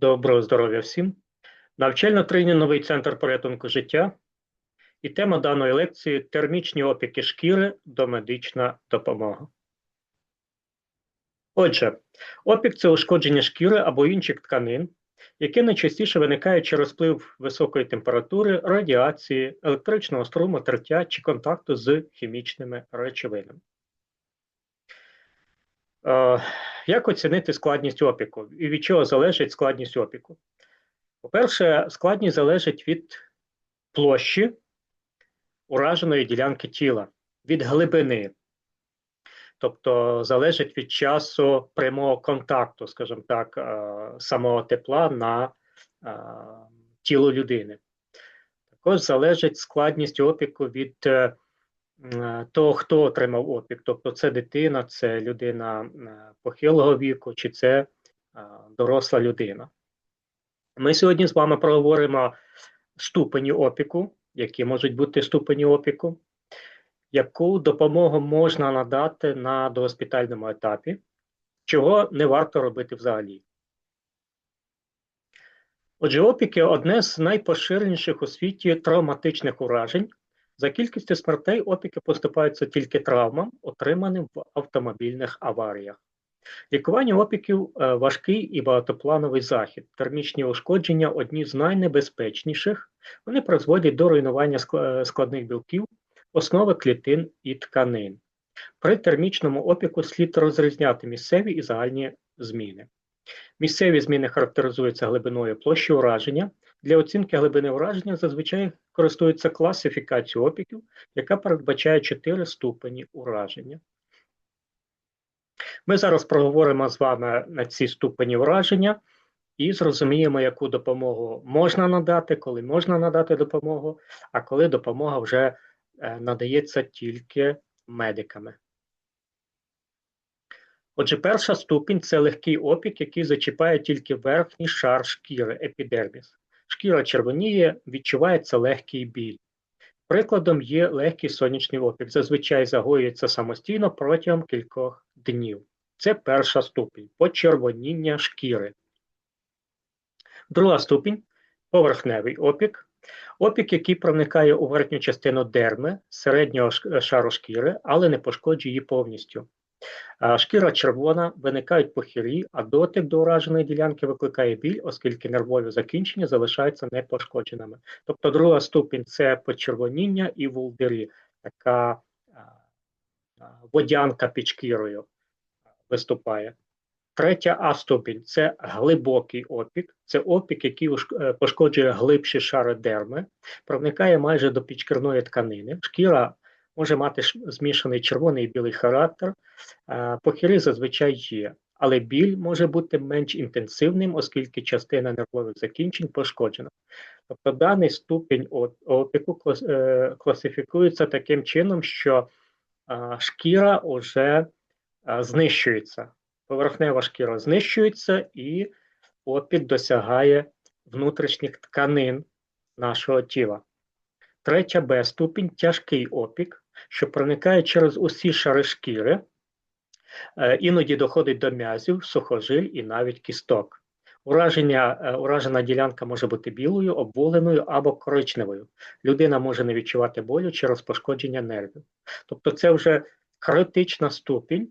Доброго здоров'я всім. Навчально-тренінговий центр порятунку життя. І тема даної лекції термічні опіки шкіри домедична допомога. Отже, опік це ушкодження шкіри або інших тканин, яке найчастіше виникає через вплив високої температури, радіації, електричного струму, тертя чи контакту з хімічними речовинами. Е, Як оцінити складність опіку і від чого залежить складність опіку? По-перше, складність залежить від площі ураженої ділянки тіла, від глибини, тобто залежить від часу прямого контакту, скажімо так, е, самого тепла на е, тіло людини. Також залежить складність опіку від е, того, хто отримав опік, тобто це дитина, це людина е, похилого віку, чи це е, доросла людина. Ми сьогодні з вами проговоримо ступені опіку, які можуть бути ступені опіку, яку допомогу можна надати на догоспітальному етапі, чого не варто робити взагалі. Отже, опіки одне з найпоширеніших у світі травматичних уражень. За кількістю смертей опіки поступаються тільки травмам, отриманим в автомобільних аваріях. Лікування опіків е, важкий і багатоплановий захід. Термічні ушкодження одні з найнебезпечніших. Вони призводять до руйнування е, складних білків, основи клітин і тканин. При термічному опіку слід розрізняти місцеві і загальні зміни. Місцеві зміни характеризуються глибиною площі ураження. Для оцінки глибини ураження зазвичай користується класифікацією опіків, яка передбачає 4 ступені ураження. Ми зараз проговоримо з вами на ці ступені ураження і зрозуміємо, яку допомогу можна надати, коли можна надати допомогу, а коли допомога вже е, надається тільки медиками. Отже, перша ступінь це легкий опік, який зачіпає тільки верхній шар шкіри, епідерміс. Шкіра червоніє, відчувається легкий біль. Прикладом є легкий сонячний опік. Зазвичай загоюється самостійно протягом кількох днів. Це перша ступінь почервоніння шкіри. Друга ступінь поверхневий опік. Опік, який проникає у верхню частину дерми, середнього шару шкіри, але не пошкоджує її повністю. Шкіра червона, виникають похилі, а дотик до ураженої ділянки викликає біль, оскільки нервові закінчення залишаються непошкодженими. Тобто друга ступінь це почервоніння і вулдері, така водянка під шкірою виступає. Третя А ступінь це глибокий опік, це опік, який е, пошкоджує глибші шари дерми, проникає майже до підшкірної тканини. Шкіра може мати змішаний червоний і білий характер. Похилі зазвичай є, але біль може бути менш інтенсивним, оскільки частина нервових закінчень пошкоджена. Тобто даний ступінь опіку е, класифікується таким чином, що шкіра вже знищується. Поверхнева шкіра знищується і опік досягає внутрішніх тканин нашого тіла. Третя Б ступінь тяжкий опік, що проникає через усі шари шкіри, е, іноді доходить до м'язів, сухожиль і навіть кісток. Ураження, е, Уражена ділянка може бути білою, обволеною або коричневою. Людина може не відчувати болю через пошкодження нервів. Тобто це вже критична ступінь.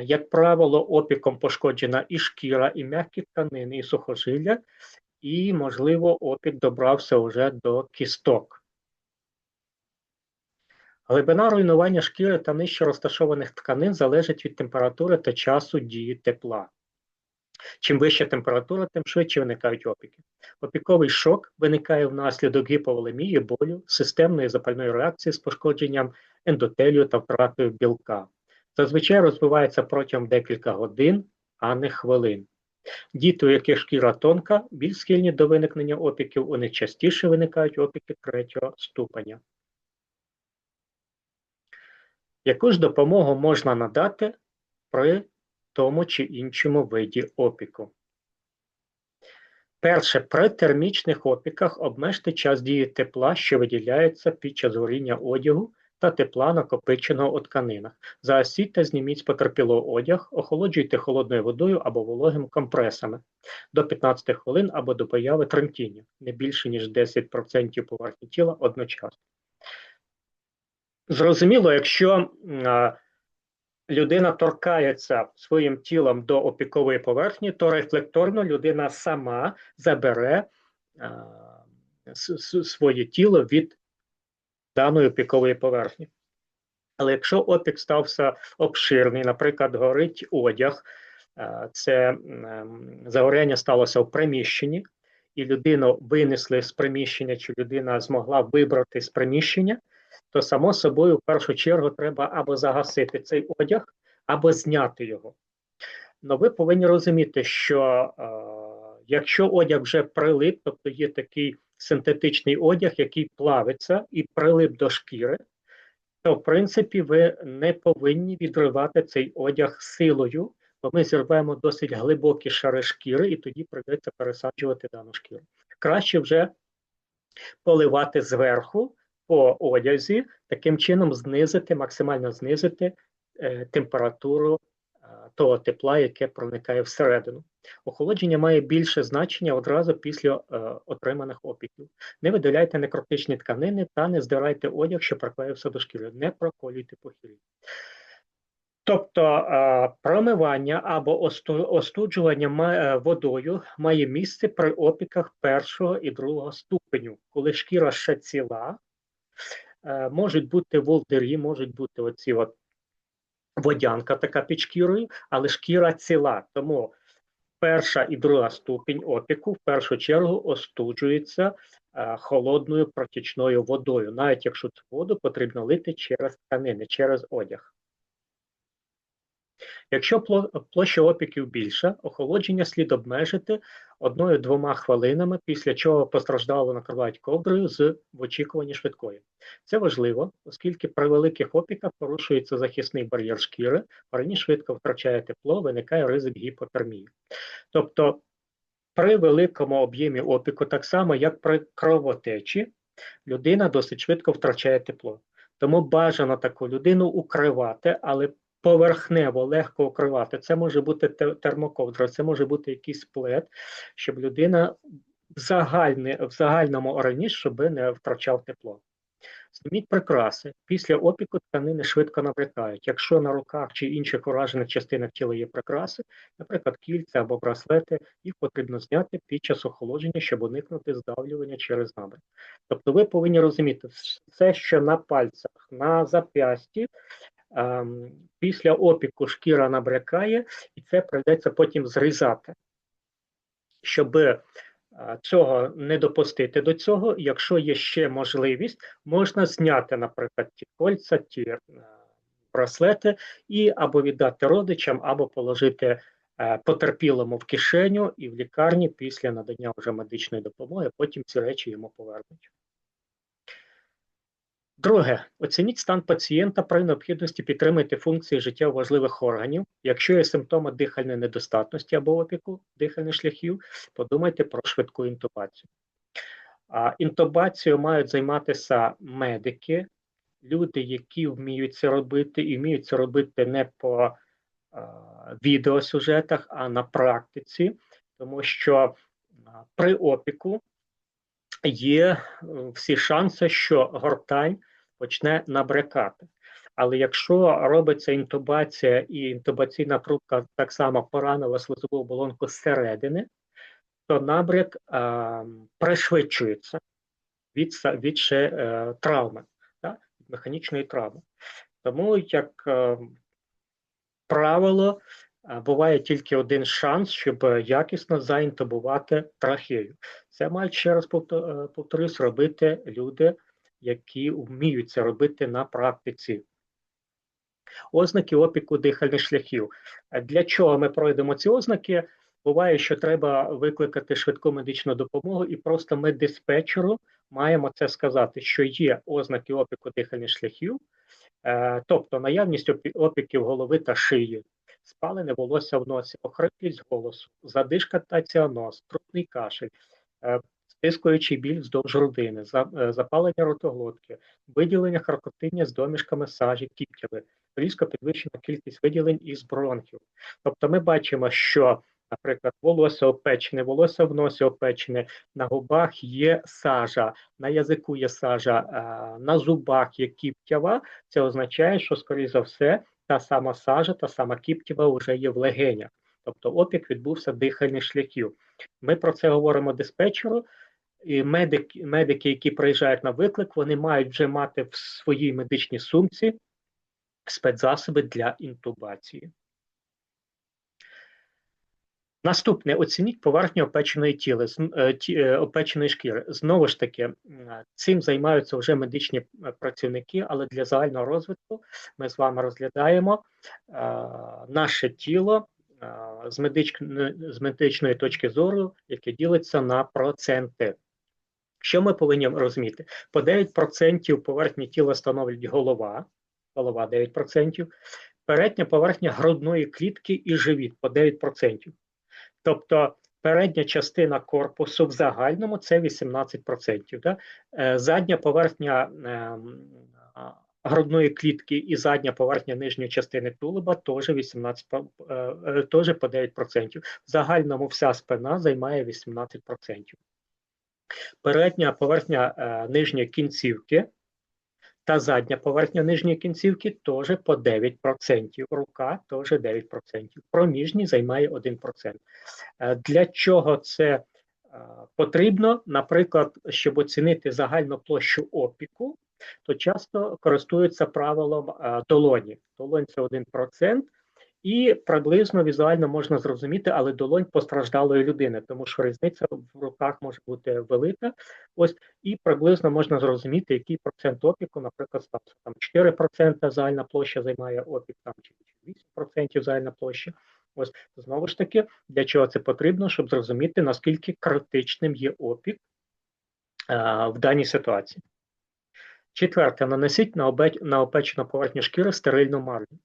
Як правило, опіком пошкоджена і шкіра, і м'які тканини, і сухожилля, і, можливо, опік добрався вже до кісток. Глибина руйнування шкіри та нижче розташованих тканин залежить від температури та часу дії тепла. Чим вища температура, тим швидше виникають опіки. Опіковий шок виникає внаслідок гіповолемії, болю, системної запальної реакції з пошкодженням ендотелію та втратою білка. Зазвичай розвивається протягом декілька годин, а не хвилин. Діти, у яких шкіра тонка, більш схильні до виникнення опіків, у них частіше виникають опіки третього ступеня. Яку ж допомогу можна надати при тому чи іншому виді опіку? Перше, при термічних опіках обмежте час дії тепла, що виділяється під час горіння одягу та тепла, накопиченого у тканинах. Заосіть та зніміть з потерпілого одяг, охолоджуйте холодною водою або вологим компресами до 15 хвилин або до появи тремтіння, не більше ніж 10% поверхні тіла одночасно. Зрозуміло, якщо людина торкається своїм тілом до опікової поверхні, то рефлекторно людина сама забере своє тіло від даної опікової поверхні. Але якщо опік стався обширний, наприклад, горить одяг, це ем, загоряння сталося в приміщенні, і людину винесли з приміщення, чи людина змогла вибрати з приміщення, то само собою в першу чергу треба або загасити цей одяг, або зняти його. Но ви повинні розуміти, що е, якщо одяг вже прилип, тобто є такий синтетичний одяг, який плавиться і прилип до шкіри, то в принципі ви не повинні відривати цей одяг силою, бо ми зірвемо досить глибокі шари шкіри, і тоді прийдеться пересаджувати дану шкіру. Краще вже поливати зверху по одязі, таким чином знизити, максимально знизити е, температуру е, того тепла, яке проникає всередину. Охолодження має більше значення одразу після е, отриманих опіків. Не видаляйте некротичні тканини та не здирайте одяг, що приклеївся до шкіри. Не проколюйте похилі. Тобто е, промивання або остуджування е, водою має місце при опіках першого і другого ступеню, коли шкіра ще ціла, можуть бути волдирі, можуть бути оці от водянка така під шкірою, але шкіра ціла. Тому перша і друга ступінь опіку в першу чергу остуджується е, холодною протічною водою, навіть якщо цю воду потрібно лити через тканини, через одяг. Якщо площа опіків більша, охолодження слід обмежити одною-двома хвилинами, після чого постраждало накривають ковдрою з в очікуванні швидкої. Це важливо, оскільки при великих опіках порушується захисний бар'єр шкіри, організм швидко втрачає тепло, виникає ризик гіпотермії. Тобто при великому об'ємі опіку, так само як при кровотечі, людина досить швидко втрачає тепло. Тому бажано таку людину укривати, але поверхнево легко укривати. Це може бути те- термоковдра, це може бути якийсь плед, щоб людина в, загальне, в загальному організмі, щоб не втрачав тепло. Зніміть прикраси. Після опіку тканини швидко набрякають. Якщо на руках чи інших уражених частинах тіла є прикраси, наприклад, кільця або браслети, їх потрібно зняти під час охолодження, щоб уникнути здавлювання через набряк. Тобто ви повинні розуміти, все, що на пальцях, на зап'ясті, ем, після опіку шкіра набрякає, і це прийдеться потім зрізати. Щоб е, цього не допустити до цього, якщо є ще можливість, можна зняти, наприклад, ті кольця, ті е, браслети, і або віддати родичам, або положити е, потерпілому в кишеню і в лікарні після надання вже медичної допомоги, потім ці речі йому повернуть. Друге, оцініть стан пацієнта при необхідності підтримати функції життя важливих органів. Якщо є симптоми дихальної недостатності або опіку дихальних шляхів, подумайте про швидку інтубацію. А інтубацією мають займатися медики, люди, які вміють це робити, і вміють це робити не по а, відеосюжетах, а на практиці, тому що а, при опіку є е, всі шанси, що гортань почне набрякати. Але якщо робиться інтубація і інтубаційна трубка так само поранила слизову оболонку зсередини, то набряк а, пришвидшується від, від ще е, травми, так? від механічної травми. Тому, як е, правило, е, буває тільки один шанс, щоб е, якісно заінтубувати трахею. Це мають ще раз е, повторюсь, робити люди, які вміють це робити на практиці. Ознаки опіку дихальних шляхів. Для чого ми пройдемо ці ознаки? Буває, що треба викликати швидку медичну допомогу, і просто ми диспетчеру маємо це сказати, що є ознаки опіку дихальних шляхів, е, тобто наявність опіків голови та шиї, спалене волосся в носі, охриплість голосу, задишка та ціаноз, трупний кашель, е, стискуючий біль вздовж грудини, е, запалення ротоглотки, виділення харкотиння з домішками сажі, кіптяви, різко підвищена кількість виділень із бронхів. Тобто ми бачимо, що, наприклад, волосся опечене, волосся в носі опечене, на губах є сажа, на язику є сажа, а, на зубах є кіптява. Це означає, що, скоріше за все, та сама сажа, та сама кіптіва вже є в легенях. Тобто опік відбувся дихальних шляхів. Ми про це говоримо диспетчеру. І медики, медики, які приїжджають на виклик, вони мають вже мати в своїй медичній сумці спецзасоби для інтубації. Наступне оцініть поверхню опеченої тіла, з- е, е, опеченої шкіри. Знову ж таки, цим займаються вже медичні е, працівники, але для загального розвитку ми з вами розглядаємо наше тіло з, медич... з медичної точки зору, яке ділиться на проценти. Що ми повинні розуміти? По 9% поверхні тіла становить голова, голова 9%, передня поверхня грудної клітки і живіт по 9%. Тобто передня частина корпусу в загальному це 18%. Да? Е, Задня поверхня ем, грудної клітки і задня поверхня нижньої частини тулуба теж 18, по- е, е, теж по 9%. В загальному вся спина займає 18%. Передня поверхня нижньої кінцівки та задня поверхня нижньої кінцівки теж по 9%. Рука теж 9%. Проміжній займає 1%. Е, Для чого це е, потрібно? Наприклад, щоб оцінити загальну площу опіку, то часто користуються правилом е, долоні. Долонь це 1%. І приблизно візуально можна зрозуміти, але долонь постраждалої людини, тому що різниця в руках може бути велика. Ось і приблизно можна зрозуміти, який процент опіку, наприклад, стався там 4% загальна площа займає опік, там чи 8% загальна площа. Ось знову ж таки, для чого це потрібно, щоб зрозуміти, наскільки критичним є опік а, в даній ситуації. Четверте, нанесіть на опечену поверхню шкіри стерильну марлю.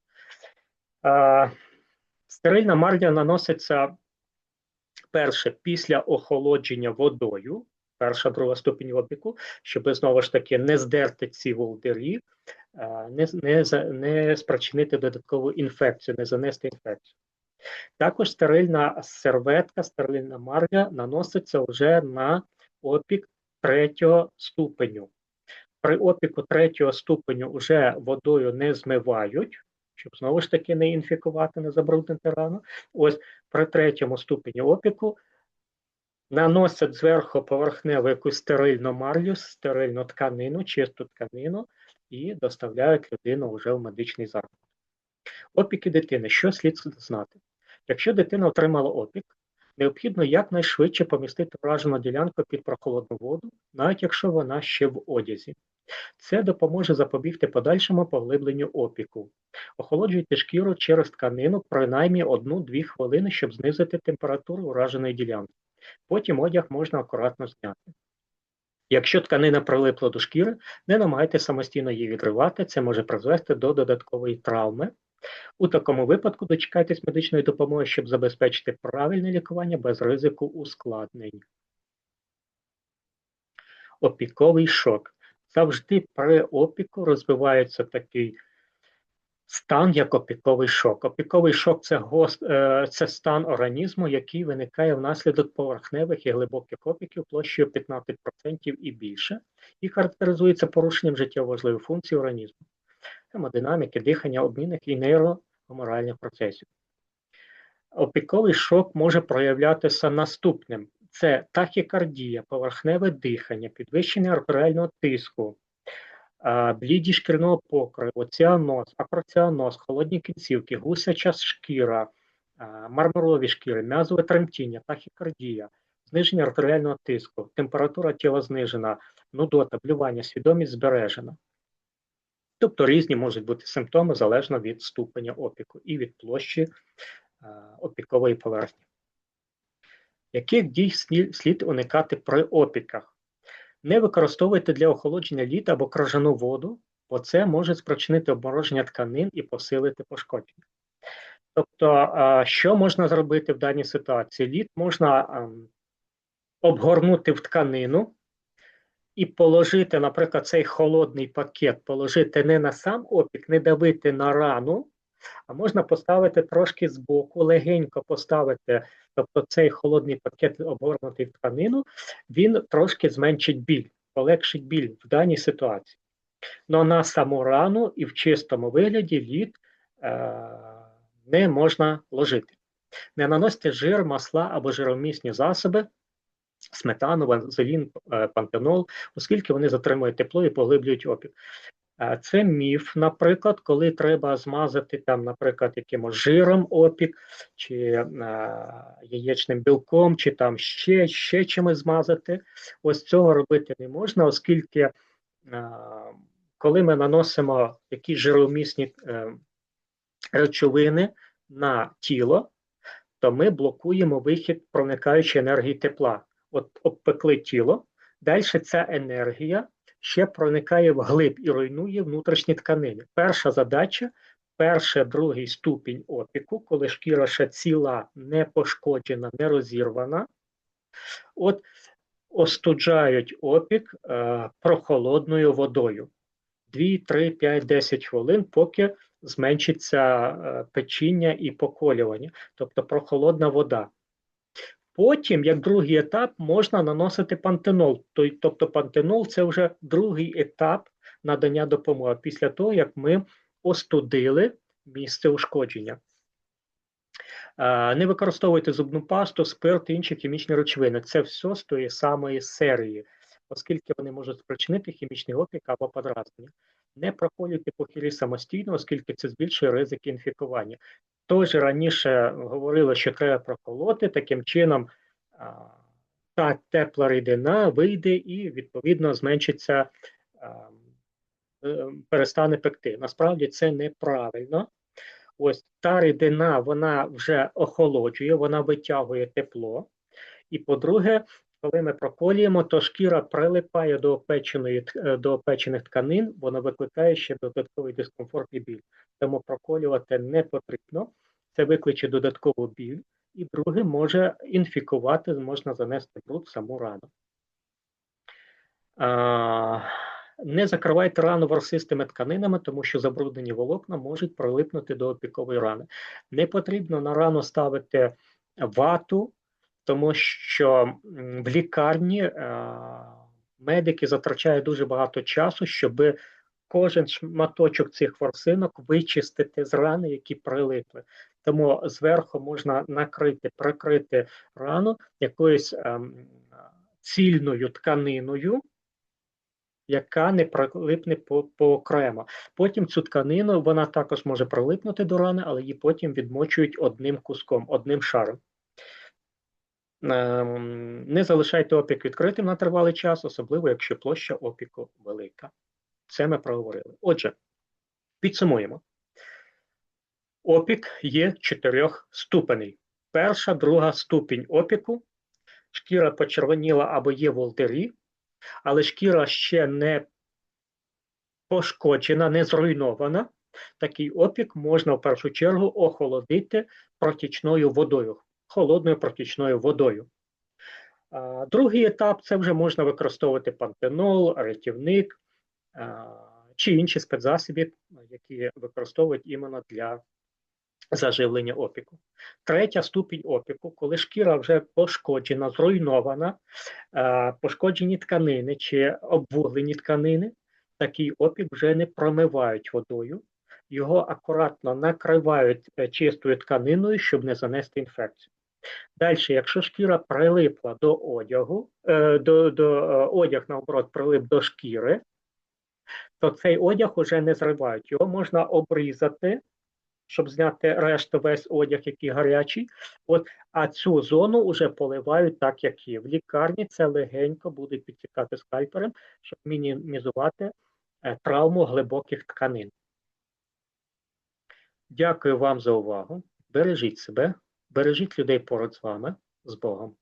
Стерильна марля наноситься перше після охолодження водою, перша друга ступінь опіку, щоб знову ж таки не здерти ці волдирі, не, не, не спричинити додаткову інфекцію, не занести інфекцію. Також стерильна серветка, стерильна марля наноситься вже на опік третього ступеню. При опіку третього ступеню вже водою не змивають, щоб знову ж таки не інфікувати, не забруднити рану. Ось при третьому ступені опіку наносять зверху поверхневу якусь стерильну марлю, стерильну тканину, чисту тканину і доставляють людину вже в медичний заклад. Опіки дитини. Що слід знати? Якщо дитина отримала опік, необхідно якнайшвидше помістити вражену ділянку під прохолодну воду, навіть якщо вона ще в одязі. Це допоможе запобігти подальшому поглибленню опіку. Охолоджуйте шкіру через тканину принаймні 1-2 хвилини, щоб знизити температуру ураженої ділянки. Потім одяг можна акуратно зняти. Якщо тканина прилипла до шкіри, не намагайтеся самостійно її відривати, це може призвести до додаткової травми. У такому випадку дочекайтесь медичної допомоги, щоб забезпечити правильне лікування без ризику ускладнень. Опіковий шок. Завжди при опіку розвивається такий стан, як опіковий шок. Опіковий шок це, гост, е, це стан організму, який виникає внаслідок поверхневих і глибоких опіків площею 15% і більше, і характеризується порушенням життєво важливих функцій організму, гемодинаміки, дихання, обмінних і нейрогоморальних процесів. Опіковий шок може проявлятися наступним: це тахікардія, поверхневе дихання, підвищення артеріального тиску, а, блідість шкірного покриву, ціаноз, апроціаноз, холодні кінцівки, гусяча шкіра, мармурові шкіри, м'язове тремтіння, тахікардія, зниження артеріального тиску, температура тіла знижена, нудота, блювання, свідомість збережена. Тобто різні можуть бути симптоми залежно від ступеня опіку і від площі опікової поверхні. Яких дій слід, уникати при опіках? Не використовуйте для охолодження лід або крижану воду, бо це може спричинити обмороження тканин і посилити пошкодження. Тобто, що можна зробити в даній ситуації? Лід можна обгорнути в тканину і положити, наприклад, цей холодний пакет, положити не на сам опік, не давити на рану, а можна поставити трошки збоку, легенько поставити, тобто цей холодний пакет обгорнутий в тканину, він трошки зменшить біль, полегшить біль в даній ситуації. Но на саму рану і в чистому вигляді лід е, не можна ложити. Не наносьте жир, масла або жиромісні засоби, сметану, вазелін, е, пантенол, оскільки вони затримують тепло і поглиблюють опік. Це міф, наприклад, коли треба змазати там, наприклад, якимось жиром опік, чи е, яєчним білком, чи там ще, ще чимось змазати. Ось цього робити не можна, оскільки е, коли ми наносимо якісь жиромісні е, речовини на тіло, то ми блокуємо вихід проникаючої енергії тепла. От обпекли тіло, далі ця енергія ще проникає вглиб і руйнує внутрішні тканини. Перша задача перший, другий ступінь опіку, коли шкіра ще ціла, не пошкоджена, не розірвана. От остуджають опік е, прохолодною водою. 2, 3, 5, 10 хвилин, поки зменшиться е, печіння і поколювання, тобто прохолодна вода. Потім, як другий етап, можна наносити пантенол. Тобто пантенол це вже другий етап надання допомоги після того, як ми остудили місце ушкодження. Не використовуйте зубну пасту, спирт і інші хімічні речовини. Це все з тої самої серії, оскільки вони можуть спричинити хімічний опік або подразнення. Не проходьте похилі самостійно, оскільки це збільшує ризик інфікування. Тож раніше говорили, що треба проколоти, таким чином та тепла рідина вийде і відповідно зменшиться, е, перестане пекти. Насправді це неправильно. Ось та рідина вона вже охолоджує, вона витягує тепло. І по-друге, коли ми проколюємо, то шкіра прилипає до опеченої е, до опечених тканин, вона викликає ще додатковий дискомфорт і біль. Тому проколювати не потрібно. Це викличе додаткову біль. І друге, може інфікувати, можна занести бруд саму рану. А, не закривайте рану ворсистими тканинами, тому що забруднені волокна можуть прилипнути до опікової рани. Не потрібно на рану ставити вату, тому що в лікарні е, медики затрачають дуже багато часу, щоб кожен шматочок цих ворсинок вичистити з рани, які прилипли. Тому зверху можна накрити, прикрити рану якоюсь ем, цільною тканиною, яка не прилипне по, поокремо. Потім цю тканину вона також може прилипнути до рани, але її потім відмочують одним куском, одним шаром. Ем, Не залишайте опік відкритим на тривалий час, особливо якщо площа опіку велика. Це ми проговорили. Отже, підсумуємо. Опік є чотирьох ступеней. Перша, друга ступінь опіку. Шкіра почервоніла або є волдирі, але шкіра ще не пошкоджена, не зруйнована. Такий опік можна в першу чергу охолодити протічною водою, холодною протічною водою. Другий етап це вже можна використовувати пантенол, рятівник чи інші спецзасоби, які використовують іменно для заживлення опіку. Третя ступінь опіку, коли шкіра вже пошкоджена, зруйнована, пошкоджені тканини чи обвуглені тканини, такий опік вже не промивають водою, його акуратно накривають е, чистою тканиною, щоб не занести інфекцію. Далі, якщо шкіра прилипла до одягу, е, до, до е, одяг, наоборот, прилип до шкіри, то цей одяг уже не зривають. Його можна обрізати, щоб зняти решту весь одяг, який гарячий. От, а цю зону вже поливають так, як є. В лікарні це легенько буде підтікати скальпером, щоб мінімізувати е, травму глибоких тканин. Дякую вам за увагу. Бережіть себе, бережіть людей поруч з вами. З Богом.